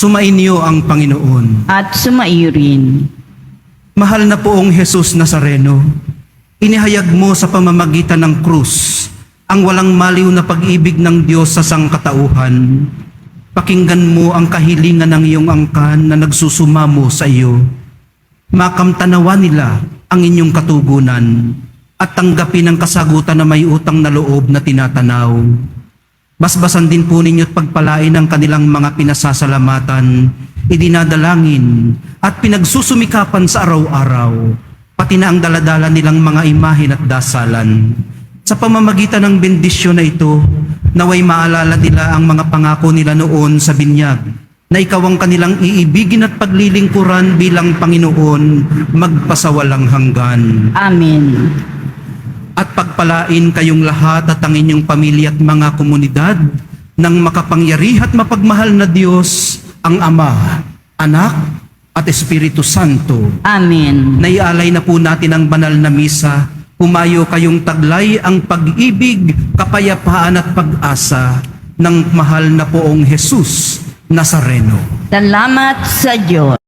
Sumainyo ang Panginoon. at sumaiyo rin. Mahal na poong Jesus Nazareno, inihayag mo sa pamamagitan ng krus ang walang maliw na pag-ibig ng Diyos sa sangkatauhan. Pakinggan mo ang kahilingan ng iyong angkan na nagsusumamo sa iyo. Makamtanawa nila ang inyong katugunan at tanggapin ang kasagutan na may utang na loob na tinatanaw. Basbasan din po ninyo't pagpalain ang kanilang mga pinasasalamatan, idinadalangin at pinagsusumikapan sa araw-araw, pati na ang daladala nilang mga imahin at dasalan. Sa pamamagitan ng bendisyon na ito, naway maalala nila ang mga pangako nila noon sa binyag, na ikaw ang kanilang iibigin at paglilingkuran bilang Panginoon magpasawalang hanggan Amen. At pagpalain kayong lahat at ang inyong pamilya at mga komunidad ng makapangyari at mapagmahal na Diyos, ang Ama, Anak, at Espiritu Santo. Amen. Naialay na po natin ang banal na misa. Humayo kayong taglay ang pag-ibig, kapayapaan at pag-asa ng mahal na poong Jesus Nazareno. Salamat sa Diyos.